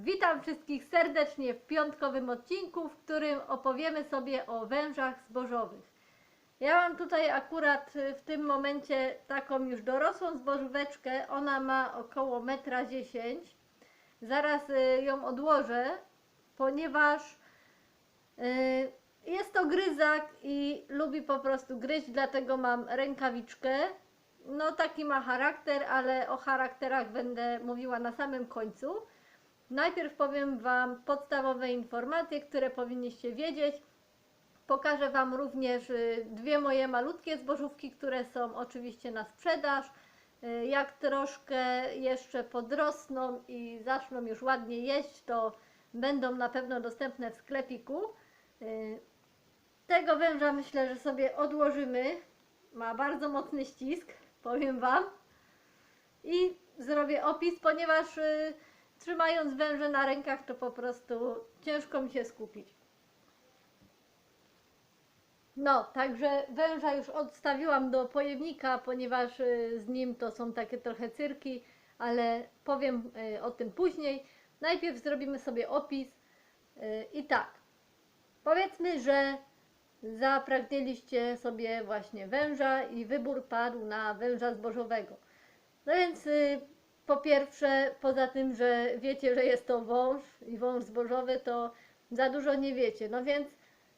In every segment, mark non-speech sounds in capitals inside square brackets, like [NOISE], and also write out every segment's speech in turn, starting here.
Witam wszystkich serdecznie w piątkowym odcinku, w którym opowiemy sobie o wężach zbożowych. Ja mam tutaj akurat y, w tym momencie taką już dorosłą zbożóweczkę. Ona ma około 1,10 m. Zaraz y, ją odłożę, ponieważ y, jest to gryzak i lubi po prostu gryźć, dlatego mam rękawiczkę. No taki ma charakter, ale o charakterach będę mówiła na samym końcu. Najpierw powiem Wam podstawowe informacje, które powinniście wiedzieć. Pokażę Wam również y, dwie moje malutkie zbożówki, które są oczywiście na sprzedaż. Y, Jak troszkę jeszcze podrosną i zaczną już ładnie jeść, to będą na pewno dostępne w sklepiku. Y, Tego węża myślę, że sobie odłożymy. Ma bardzo mocny ścisk, powiem Wam. I zrobię opis, ponieważ trzymając węże na rękach, to po prostu ciężko mi się skupić. No, także węża już odstawiłam do pojemnika, ponieważ y, z nim to są takie trochę cyrki, ale powiem y, o tym później. Najpierw zrobimy sobie opis. Y, I tak, powiedzmy, że zapragnęliście sobie właśnie węża i wybór padł na węża zbożowego. No więc po pierwsze, poza tym, że wiecie, że jest to wąż i wąż zbożowy, to za dużo nie wiecie. No więc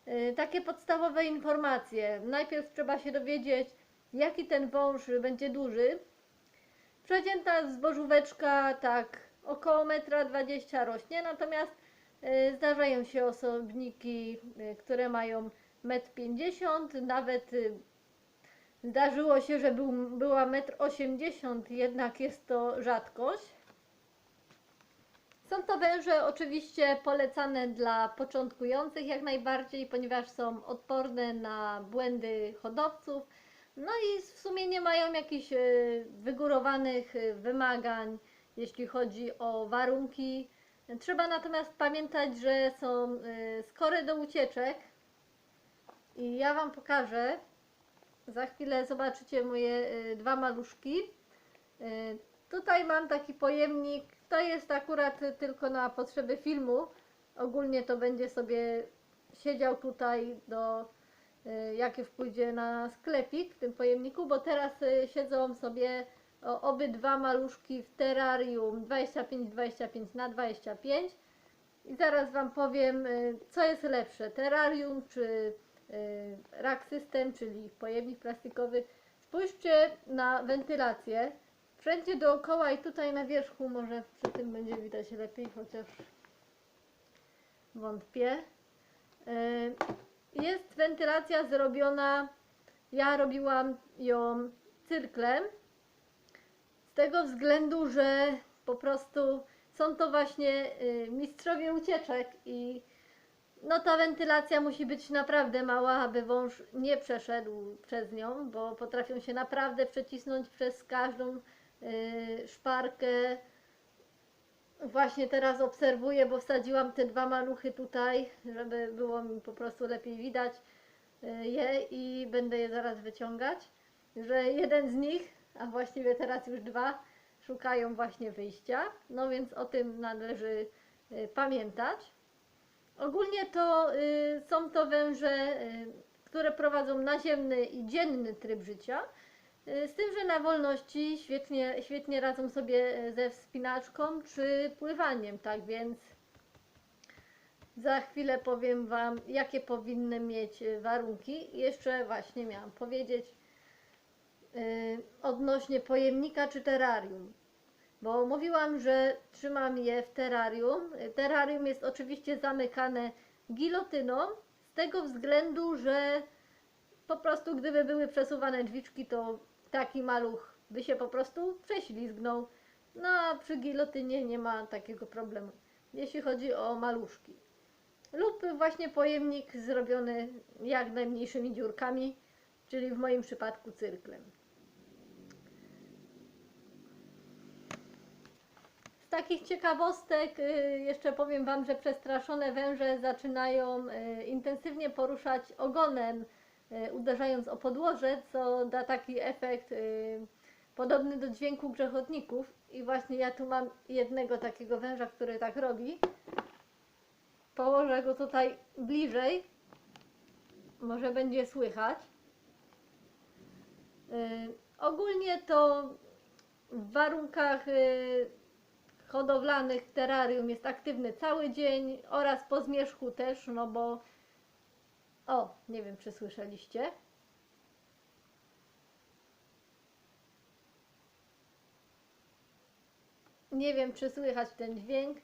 y, takie podstawowe informacje. Najpierw trzeba się dowiedzieć, jaki ten wąż będzie duży. Przeciętna zbożóweczka tak około 1,20 m rośnie, natomiast y, zdarzają się osobniki, y, które mają 1,50 m, nawet y, Zdarzyło się, że był, była 1,80 m, jednak jest to rzadkość. Są to węże oczywiście polecane dla początkujących jak najbardziej, ponieważ są odporne na błędy hodowców. No i w sumie nie mają jakichś e, wygórowanych e, wymagań, jeśli chodzi o warunki. Trzeba natomiast pamiętać, że są e, skore do ucieczek. I ja Wam pokażę, za chwilę zobaczycie moje y, dwa maluszki. Y, tutaj mam taki pojemnik. To jest akurat tylko na potrzeby filmu. Ogólnie to będzie sobie siedział tutaj do y, jak już pójdzie na sklepik w tym pojemniku, bo teraz siedzą sobie obydwa maluszki w terrarium 25-25 na 25 i zaraz Wam powiem, co jest lepsze, terrarium czy y, rack system, czyli pojemnik plastikowy. Spójrzcie na wentylację. Wszędzie dookoła i tutaj na wierzchu, może przy tym będzie widać lepiej, chociaż wątpię. Y, Jest wentylacja zrobiona, ja robiłam ją cyrklem, z tego względu, że po prostu są to właśnie y, mistrzowie ucieczek i no ta wentylacja musi być naprawdę mała, aby wąż nie przeszedł przez nią, bo potrafią się naprawdę przecisnąć przez każdą y, szparkę. Właśnie teraz obserwuję, bo wsadziłam te dwa maluchy tutaj, żeby było mi po prostu lepiej widać y, je i będę je zaraz wyciągać, że jeden z nich, a właściwie teraz już dwa, szukają właśnie wyjścia. No więc o tym należy y, pamiętać. Ogólnie to y, są to węże, y, które prowadzą naziemny i dzienny tryb życia. Y, z tym, że na wolności świetnie, świetnie radzą sobie y, ze wspinaczką czy pływaniem, tak więc za chwilę powiem Wam, jakie powinny mieć y, warunki. Jeszcze właśnie miałam powiedzieć y, odnośnie pojemnika czy terrarium bo mówiłam, że trzymam je w terrarium. Terrarium jest oczywiście zamykane gilotyną, z tego względu, że po prostu gdyby były przesuwane drzwiczki, to taki maluch by się po prostu prześlizgnął. No a przy gilotynie nie ma takiego problemu, jeśli chodzi o maluszki. Lub właśnie pojemnik zrobiony jak najmniejszymi dziurkami, czyli w moim przypadku cyrklem. Takich ciekawostek y, jeszcze powiem Wam, że przestraszone węże zaczynają y, intensywnie poruszać ogonem, y, uderzając o podłoże, co da taki efekt podobny do dźwięku grzechotników i właśnie ja tu mam jednego takiego węża, który tak robi. Położę go tutaj bliżej. Może będzie słychać. Ogólnie to w warunkach hodowlanych terrarium jest aktywny cały dzień oraz po zmierzchu też, no bo o, nie wiem czy słyszeliście. Nie wiem czy słychać ten dźwięk.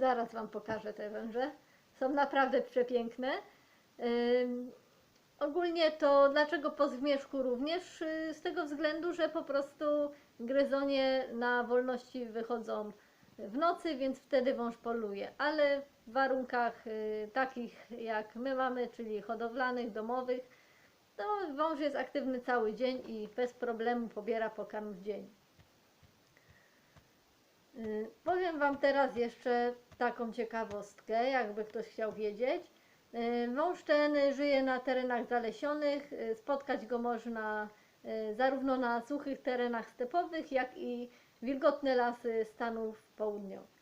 Zaraz Wam pokażę te węże. Są naprawdę przepiękne. Ym, ogólnie to dlaczego po zmierzchu również? Y, Z tego względu, że po prostu gryzonie na wolności wychodzą w nocy, więc wtedy wąż poluje. Ale w warunkach y, takich jak my mamy, czyli hodowlanych, domowych, to wąż jest aktywny cały dzień i bez problemu pobiera pokarm w dzień. Y, Powiem Wam teraz jeszcze taką ciekawostkę, jakby ktoś chciał wiedzieć. Y, Wąż ten żyje na terenach zalesionych. Spotkać go można zarówno na suchych terenach stepowych, jak i wilgotne lasy Stanów Południowych.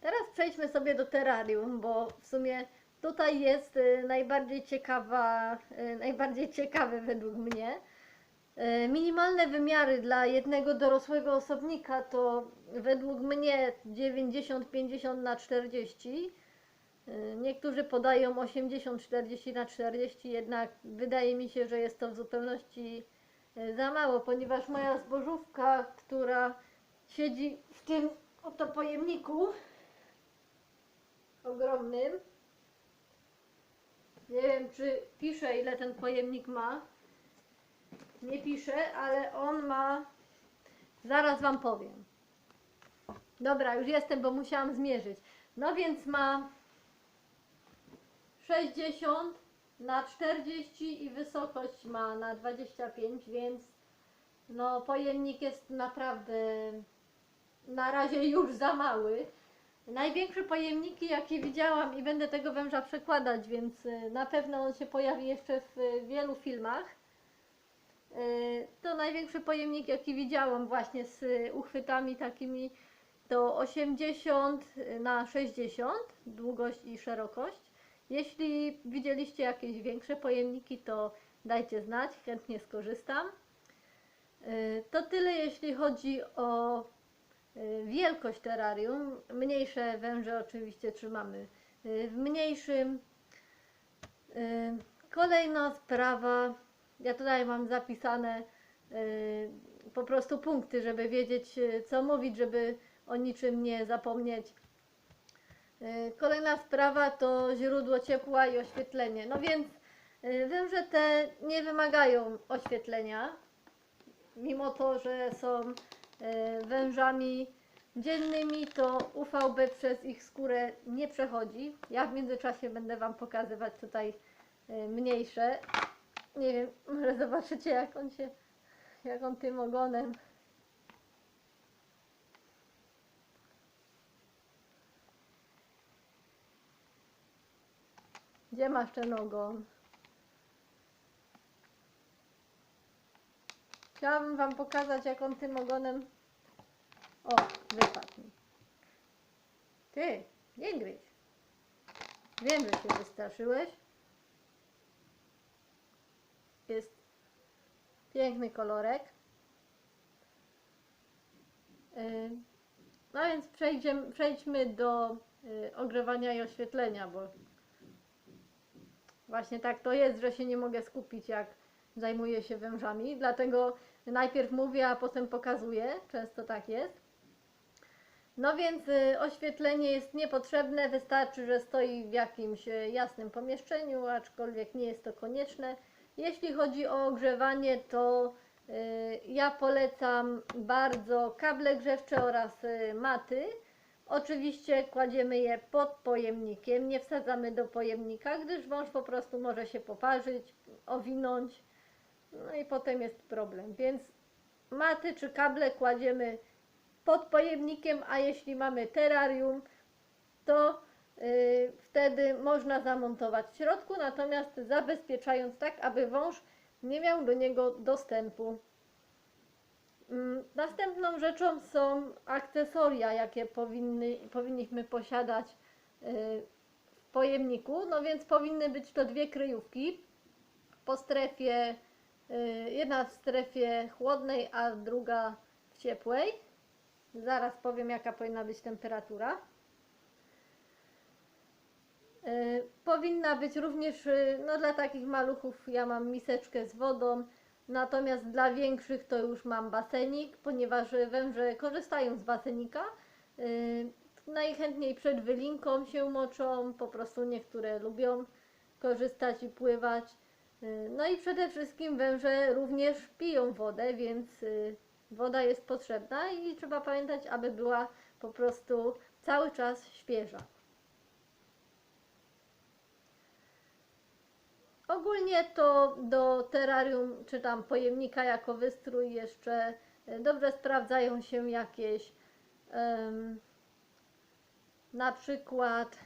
Teraz przejdźmy sobie do terrarium, bo w sumie tutaj jest y, najbardziej ciekawa, y, najbardziej ciekawe według mnie. E, Minimalne wymiary dla jednego dorosłego osobnika to według mnie 90-50 na 40. E, Niektórzy podają 80-40 na 40, jednak wydaje mi się, że jest to w zupełności e, za mało, ponieważ moja zbożówka, która siedzi w tym oto pojemniku ogromnym, nie wiem czy pisze ile ten pojemnik ma, nie pisze, ale on ma. Zaraz wam powiem. Dobra, już jestem, bo musiałam zmierzyć. No więc ma 60 na 40 i wysokość ma na 25, więc no pojemnik jest naprawdę na razie już za mały. Największe pojemniki, jakie widziałam i będę tego węża przekładać, więc y, na pewno on się pojawi jeszcze w y, wielu filmach. Y, To największy pojemnik, jaki widziałam właśnie z uchwytami takimi to 80 na 60 długość i szerokość. Jeśli widzieliście jakieś większe pojemniki, to dajcie znać, chętnie skorzystam. Y, To tyle jeśli chodzi o y, wielkość terrarium. Mniejsze węże oczywiście trzymamy y, w mniejszym. Kolejna sprawa, ja tutaj mam zapisane po prostu punkty, żeby wiedzieć co mówić, żeby o niczym nie zapomnieć. Y, Kolejna sprawa to źródło ciepła i oświetlenie. No więc y, węże te nie wymagają oświetlenia, mimo to, że są y, wężami dziennymi, to UVB przez ich skórę nie przechodzi. Ja w międzyczasie będę Wam pokazywać tutaj mniejsze. Nie wiem, może zobaczycie jak on się, jak on tym ogonem. Gdzie masz ten ogon? Chciałabym Wam pokazać, jak on tym ogonem. O, wypadł mi. Ty, nie gryź. Wiem, że się wystraszyłeś. Jest piękny kolorek. Yy, No więc przejdźmy do y, ogrzewania i oświetlenia, bo właśnie tak to jest, że się nie mogę skupić, jak zajmuję się wężami. Dlatego najpierw mówię, a potem pokazuję. Często tak jest. No więc y, oświetlenie jest niepotrzebne, wystarczy, że stoi w jakimś y, jasnym pomieszczeniu, aczkolwiek nie jest to konieczne. Jeśli chodzi o ogrzewanie, to y, ja polecam bardzo kable grzewcze oraz maty. Oczywiście kładziemy je pod pojemnikiem, nie wsadzamy do pojemnika, gdyż wąż po prostu może się poparzyć, owinąć, no i potem jest problem. Więc maty czy kable kładziemy pod pojemnikiem, a jeśli mamy terrarium, to y, wtedy można zamontować w środku, natomiast zabezpieczając tak, aby wąż nie miał do niego dostępu. Mm, Następną rzeczą są akcesoria, jakie powinny, powinniśmy posiadać y, w pojemniku. No więc powinny być to dwie kryjówki po strefie, y, jedna w strefie chłodnej, a druga w ciepłej. Zaraz powiem, jaka powinna być temperatura. Y, Powinna być również, no dla takich maluchów ja mam miseczkę z wodą, natomiast dla większych to już mam basenik, ponieważ węże korzystają z basenika. Y, Najchętniej przed wylinką się moczą, po prostu niektóre lubią korzystać i pływać. Y, No i przede wszystkim węże również piją wodę, więc y, woda jest potrzebna i trzeba pamiętać, aby była po prostu cały czas świeża. Ogólnie to do terrarium czy tam pojemnika jako wystrój jeszcze e, dobrze sprawdzają się jakieś em, na przykład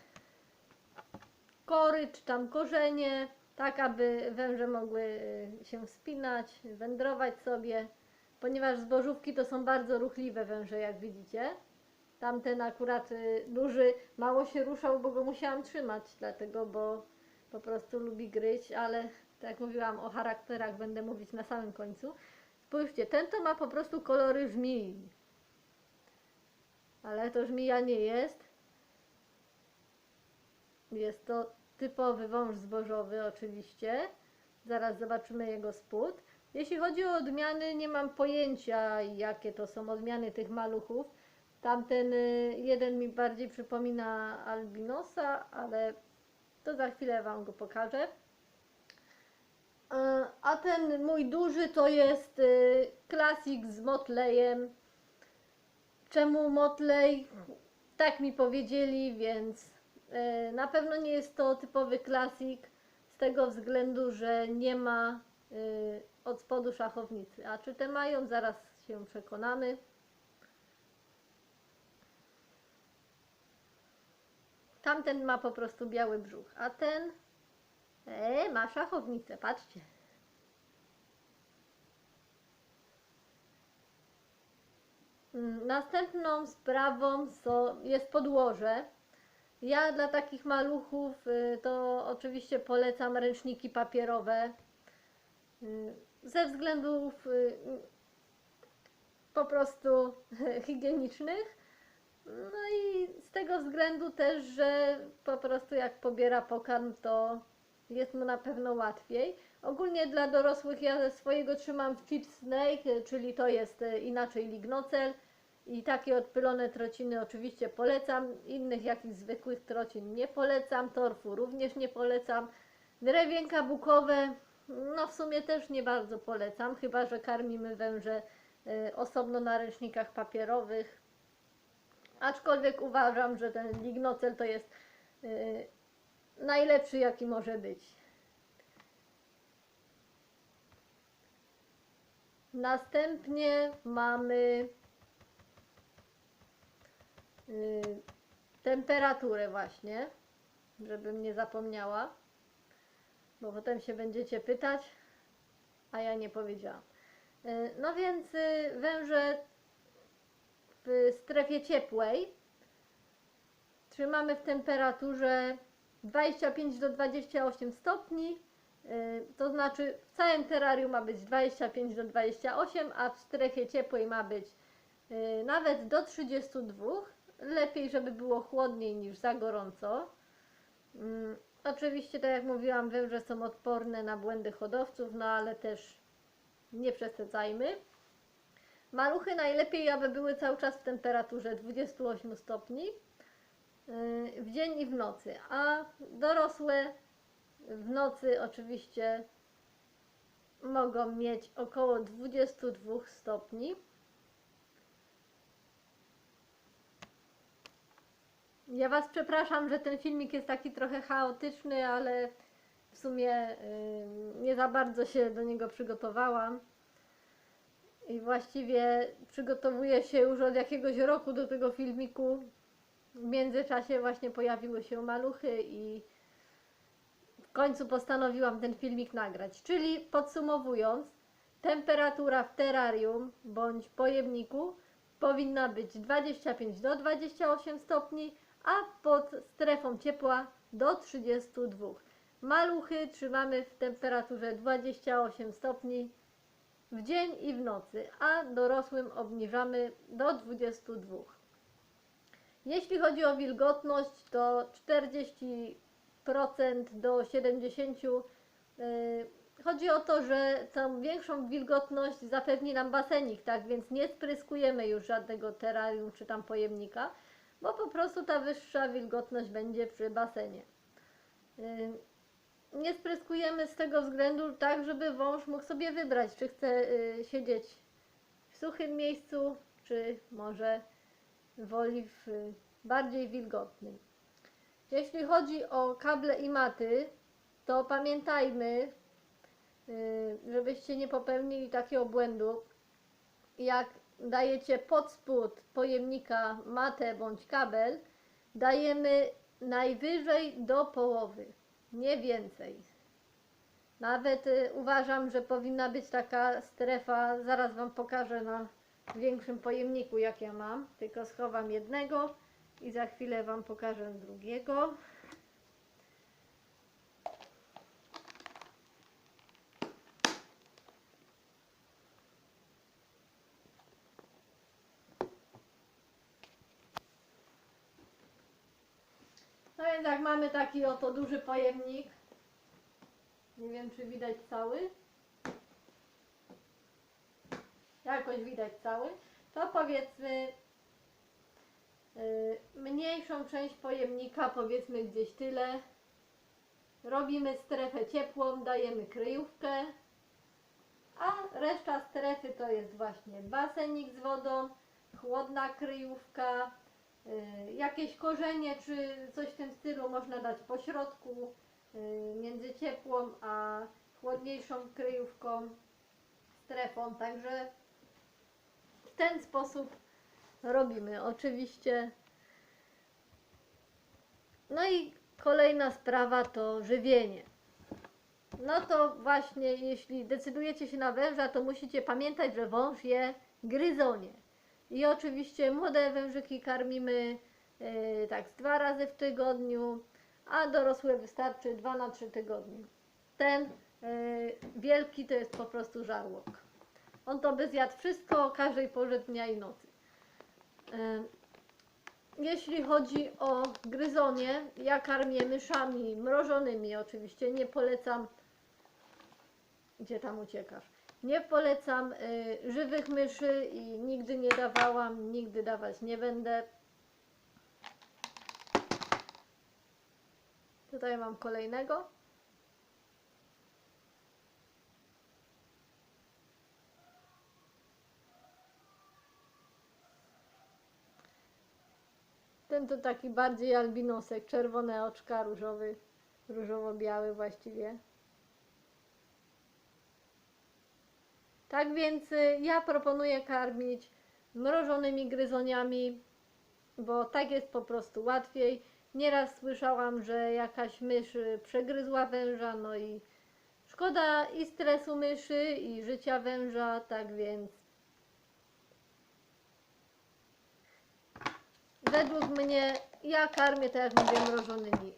kory czy tam korzenie, tak aby węże mogły e, się wspinać, wędrować sobie, ponieważ zbożówki to są bardzo ruchliwe węże, jak widzicie. Tamten akurat y, duży mało się ruszał, bo go musiałam trzymać, dlatego, bo po prostu lubi gryźć, ale tak jak mówiłam o charakterach będę mówić na samym końcu. Spójrzcie, ten to ma po prostu kolory żmii. Ale to żmija nie jest. Jest to typowy wąż zbożowy oczywiście. Zaraz zobaczymy jego spód. Jeśli chodzi o odmiany, nie mam pojęcia jakie to są odmiany tych maluchów. Tamten y, jeden mi bardziej przypomina albinosa, ale to za chwilę Wam go pokażę. E, A ten mój duży to jest y, klasik z Motlejem. Czemu Motlej? Tak mi powiedzieli, więc e, na pewno nie jest to typowy klasik z tego względu, że nie ma od spodu szachownicy. A czy te mają? Zaraz się przekonamy. Tamten ma po prostu biały brzuch, a ten e, ma szachownicę, patrzcie. Mm, Następną sprawą jest podłoże. Ja dla takich maluchów y, to oczywiście polecam ręczniki papierowe. Y, Ze względów y, po prostu [LAUGHS] higienicznych. No i z tego względu też, że po prostu jak pobiera pokarm, to jest mu na pewno łatwiej. Ogólnie dla dorosłych ja swojego trzymam Chip Snake, czyli to jest e, inaczej lignocel. I takie odpylone trociny oczywiście polecam. Innych jakichś zwykłych trocin nie polecam. Torfu również nie polecam. Drewienka bukowe, no w sumie też nie bardzo polecam, chyba że karmimy węże e, osobno na ręcznikach papierowych. Aczkolwiek uważam, że ten lignocel to jest y, najlepszy, jaki może być. Następnie mamy y, temperaturę właśnie, żebym nie zapomniała, bo potem się będziecie pytać, a ja nie powiedziałam. Y, no więc y, węże w strefie ciepłej trzymamy w temperaturze 25 do 28 stopni. yy, To znaczy w całym terrarium ma być 25 do 28, a w strefie ciepłej ma być yy, nawet do 32. Lepiej, żeby było chłodniej niż za gorąco. Ym, Oczywiście, tak jak mówiłam, węże są odporne na błędy hodowców, no ale też nie przesadzajmy. Maluchy najlepiej, aby były cały czas w temperaturze 28 stopni yy, w dzień i w nocy, a dorosłe w nocy oczywiście mogą mieć około 22 stopni. Ja Was przepraszam, że ten filmik jest taki trochę chaotyczny, ale w sumie yy, nie za bardzo się do niego przygotowałam. I właściwie przygotowuję się już od jakiegoś roku do tego filmiku. W międzyczasie właśnie pojawiły się maluchy i końcu postanowiłam ten filmik nagrać. Czyli podsumowując, temperatura w terrarium bądź pojemniku powinna być 25 do 28 stopni, a pod strefą ciepła do 32. Maluchy trzymamy w temperaturze 28 stopni w dzień i w nocy, a dorosłym obniżamy do 22. Jeśli chodzi o wilgotność, to 40% do 70%. Yy, Chodzi o to, że tą większą wilgotność zapewni nam basenik, tak więc nie spryskujemy już żadnego terrarium czy tam pojemnika, bo po prostu ta wyższa wilgotność będzie przy basenie. Nie spryskujemy z tego względu tak, żeby wąż mógł sobie wybrać, czy chce yy, siedzieć w suchym miejscu, czy może woli w y, bardziej wilgotnym. Jeśli chodzi o kable i maty, to pamiętajmy, y, żebyście nie popełnili takiego błędu, jak dajecie pod spód pojemnika matę bądź kabel, dajemy najwyżej do połowy, nie więcej. Nawet y, uważam, że powinna być taka strefa, zaraz Wam pokażę na większym pojemniku jak ja mam, tylko schowam jednego i za chwilę Wam pokażę drugiego. Jak mamy taki oto duży pojemnik, nie wiem czy widać cały, jakoś widać cały, to powiedzmy y, mniejszą część pojemnika, powiedzmy gdzieś tyle, robimy strefę ciepłą, dajemy kryjówkę, a reszta strefy to jest właśnie basenik z wodą, chłodna kryjówka, jakieś korzenie czy coś w tym stylu można dać po środku, y, między ciepłą a chłodniejszą kryjówką, strefą, także w ten sposób robimy. Oczywiście. No i kolejna sprawa to żywienie. No to właśnie, jeśli decydujecie się na węża, to musicie pamiętać, że wąż je gryzonie. I oczywiście młode wężyki karmimy e, tak dwa razy w tygodniu, a dorosłe wystarczy dwa na trzy tygodnie. Ten e, wielki to jest po prostu żarłok. On to by zjadł wszystko o każdej porze dnia i nocy. E, Jeśli chodzi o gryzonie, ja karmię myszami mrożonymi oczywiście. Nie polecam. Gdzie tam uciekasz? Nie polecam y, żywych myszy i nigdy nie dawałam, nigdy dawać nie będę. Tutaj mam kolejnego. Ten to taki bardziej albinosek, czerwone oczka, różowy, różowo-biały właściwie. Tak więc y, ja proponuję karmić mrożonymi gryzoniami, bo tak jest po prostu łatwiej. Nieraz słyszałam, że jakaś mysz y, przegryzła węża, no i szkoda i stresu myszy, i życia węża, tak więc według mnie ja karmię, tak jak mówię, mrożonymi.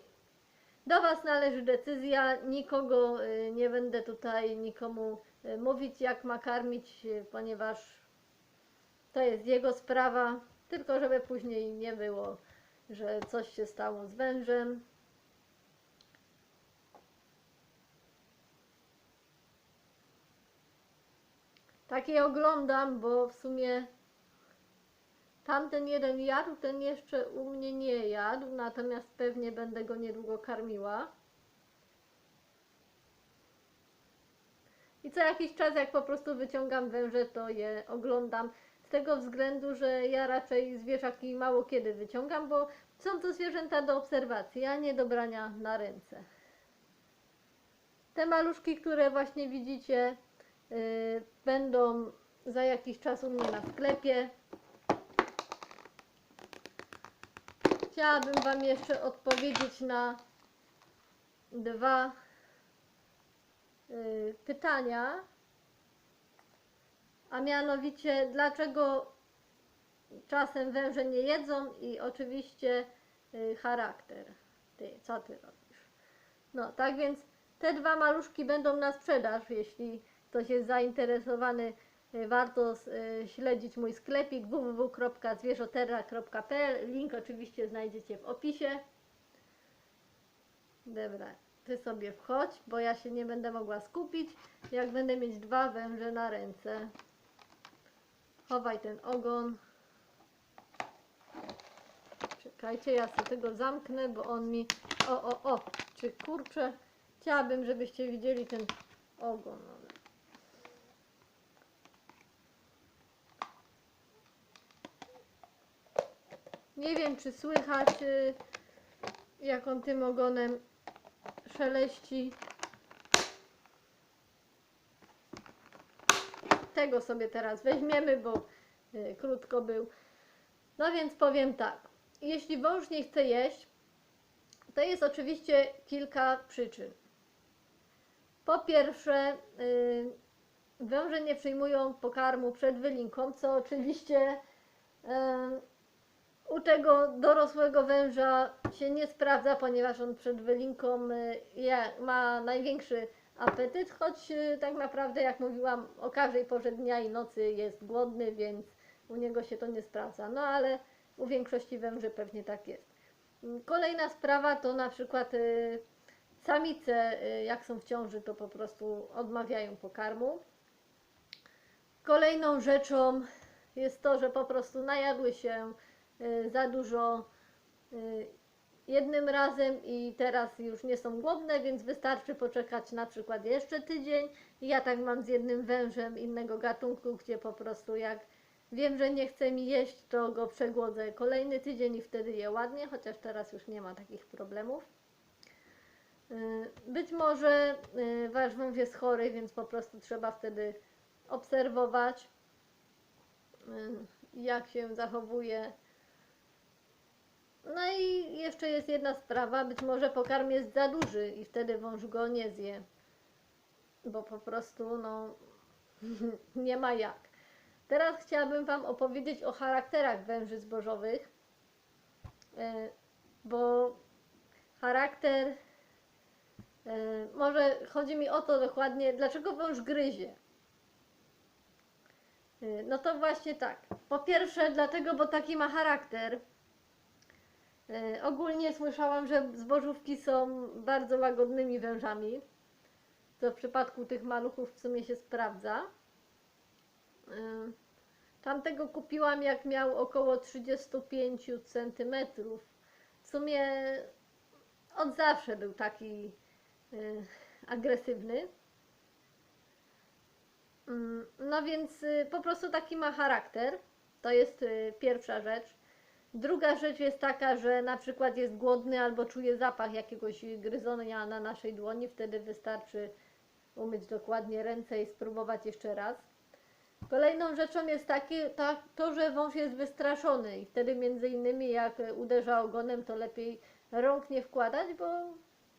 Do Was należy decyzja, nikogo y, nie będę tutaj nikomu mówić jak ma karmić, y, ponieważ to jest jego sprawa, tylko żeby później nie było, że coś się stało z wężem. Takie oglądam, bo w sumie Tamten jeden jadł, ten jeszcze u mnie nie jadł, natomiast pewnie będę go niedługo karmiła. I co jakiś czas, jak po prostu wyciągam węże, to je oglądam. Z tego względu, że ja raczej zwierzaki mało kiedy wyciągam, bo są to zwierzęta do obserwacji, a nie do brania na ręce. Te maluszki, które właśnie widzicie, yy, będą za jakiś czas u mnie na sklepie. Chciałabym Wam jeszcze odpowiedzieć na dwa pytania, a mianowicie dlaczego czasem węże nie jedzą i oczywiście y, charakter. Ty, co ty robisz? No, tak więc te dwa maluszki będą na sprzedaż, jeśli ktoś jest zainteresowany, y, warto y, śledzić mój sklepik www.zwierzoterra.pl. Link oczywiście znajdziecie w opisie. Dobra, ty sobie wchodź, bo ja się nie będę mogła skupić, jak będę mieć dwa węże na ręce. Chowaj ten ogon. Czekajcie, ja sobie tego zamknę, bo on mi... O, o, o! Czy kurczę, chciałabym, żebyście widzieli ten ogon. Nie wiem, czy słychać, y, jak on tym ogonem szeleści. Tego sobie teraz weźmiemy, bo y, krótko był. No więc powiem tak. Jeśli wąż nie chce jeść, to jest oczywiście kilka przyczyn. Po pierwsze, y, węże nie przyjmują pokarmu przed wylinką, co oczywiście y, u tego dorosłego węża się nie sprawdza, ponieważ on przed wylinką y, ma największy apetyt, choć y, tak naprawdę, jak mówiłam, o każdej porze dnia i nocy jest głodny, więc u niego się to nie sprawdza. No ale u większości węży pewnie tak jest. Mm, Kolejna sprawa to na przykład y, samice, jak są w ciąży, to po prostu odmawiają pokarmu. Kolejną rzeczą jest to, że po prostu najadły się za dużo y, jednym razem i teraz już nie są głodne, więc wystarczy poczekać na przykład jeszcze tydzień. Ja tak mam z jednym wężem innego gatunku, gdzie po prostu jak wiem, że nie chce mi jeść, to go przegłodzę kolejny tydzień i wtedy je ładnie, chociaż teraz już nie ma takich problemów. Y, Być może y, wasz wąż jest chory, więc po prostu trzeba wtedy obserwować, y, jak się zachowuje. No i jeszcze jest jedna sprawa, być może pokarm jest za duży i wtedy wąż go nie zje, bo po prostu no [LAUGHS] nie ma jak. Teraz chciałabym Wam opowiedzieć o charakterach węży zbożowych, e, bo charakter, e, może chodzi mi o to dokładnie, dlaczego wąż gryzie. E, No to właśnie tak. Po pierwsze, dlatego, bo taki ma charakter. E, Ogólnie słyszałam, że zbożówki są bardzo łagodnymi wężami, co w przypadku tych maluchów w sumie się sprawdza. E, Tamtego kupiłam jak miał około 35 cm. W sumie od zawsze był taki y, agresywny. Mm, No więc y, po prostu taki ma charakter. To jest y, pierwsza rzecz. Druga rzecz jest taka, że na przykład jest głodny albo czuje zapach jakiegoś gryzonia na naszej dłoni, wtedy wystarczy umyć dokładnie ręce i spróbować jeszcze raz. Kolejną rzeczą jest takie, tak, to, że wąż jest wystraszony i wtedy między innymi jak uderza ogonem, to lepiej rąk nie wkładać, bo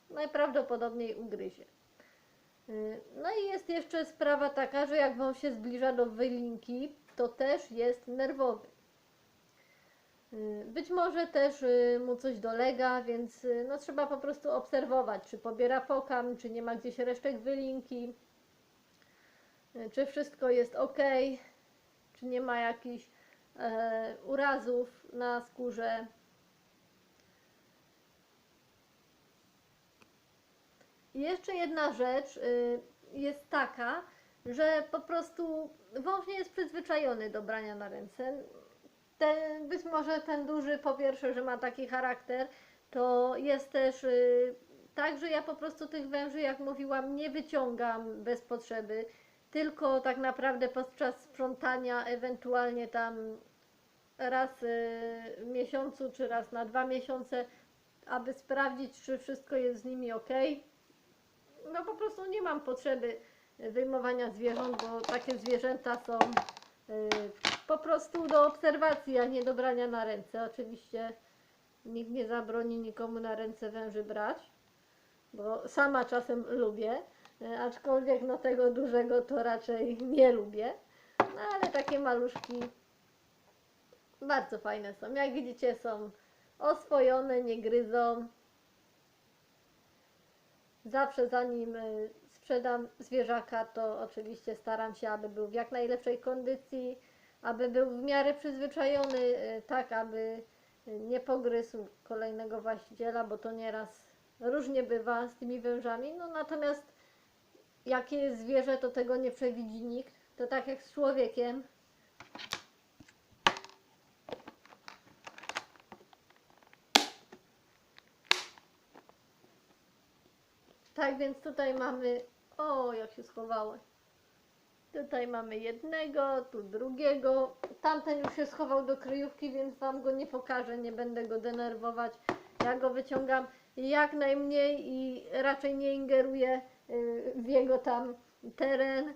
najprawdopodobniej ugryzie. No i jest jeszcze sprawa taka, że jak wąż się zbliża do wylinki, to też jest nerwowy. Y, Być może też y, mu coś dolega, więc y, no, trzeba po prostu obserwować, czy pobiera pokarm, czy nie ma gdzieś resztek wylinki, czy wszystko jest ok, czy nie ma jakichś e, urazów na skórze. Jeszcze jedna rzecz jest taka, że po prostu wąż nie jest przyzwyczajony do brania na ręce. Ten, być może ten duży, po pierwsze, że ma taki charakter, to jest też y, tak, że ja po prostu tych węży, jak mówiłam, nie wyciągam bez potrzeby, tylko tak naprawdę podczas sprzątania, ewentualnie tam raz y, w miesiącu, czy raz na dwa miesiące, aby sprawdzić, czy wszystko jest z nimi ok. No po prostu nie mam potrzeby wyjmowania zwierząt, bo takie zwierzęta są y, po prostu do obserwacji, a nie do brania na ręce. Oczywiście nikt nie zabroni nikomu na ręce węży brać, bo sama czasem lubię. E, Aczkolwiek no tego dużego to raczej nie lubię. No ale takie maluszki bardzo fajne są. Jak widzicie są oswojone, nie gryzą. Zawsze zanim y, sprzedam zwierzaka, to oczywiście staram się, aby był w jak najlepszej kondycji, aby był w miarę przyzwyczajony, y, tak aby y, nie pogryzł kolejnego właściciela, bo to nieraz różnie bywa z tymi wężami. No natomiast jakie jest zwierzę, to tego nie przewidzi nikt. To tak jak z człowiekiem. Tak więc tutaj mamy. O, jak się schowały. Tutaj mamy jednego, tu drugiego. Tamten już się schował do kryjówki, więc Wam go nie pokażę, nie będę go denerwować. Ja go wyciągam jak najmniej i raczej nie ingeruję y, w jego tam teren.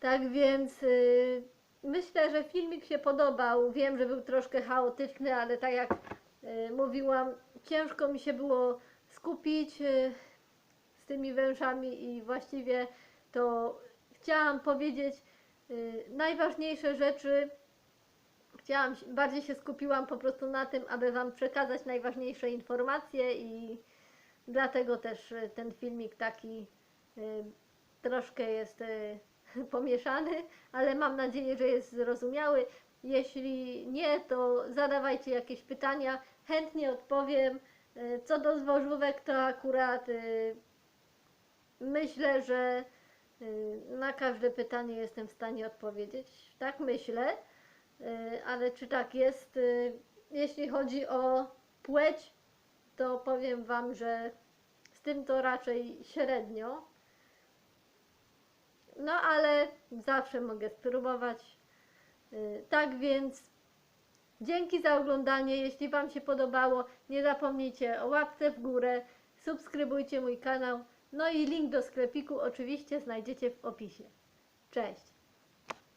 Tak więc y, myślę, że filmik się podobał. Wiem, że był troszkę chaotyczny, ale tak jak y, mówiłam, ciężko mi się było skupić z tymi wężami i właściwie to chciałam powiedzieć y, najważniejsze rzeczy. Chciałam, bardziej się skupiłam po prostu na tym, aby Wam przekazać najważniejsze informacje i dlatego też y, ten filmik taki y, troszkę jest y, [LAUGHS] pomieszany, ale mam nadzieję, że jest zrozumiały. Jeśli nie, to zadawajcie jakieś pytania, chętnie odpowiem. Y, Co do zwożówek, to akurat y, myślę, że na każde pytanie jestem w stanie odpowiedzieć. Tak myślę, Y, ale czy tak jest? Y, Jeśli chodzi o płeć, to powiem Wam, że z tym to raczej średnio. No ale zawsze mogę spróbować. Y, Tak więc dzięki za oglądanie. Jeśli Wam się podobało, nie zapomnijcie o łapce w górę, subskrybujcie mój kanał. No i link do sklepiku oczywiście znajdziecie w opisie. Cześć!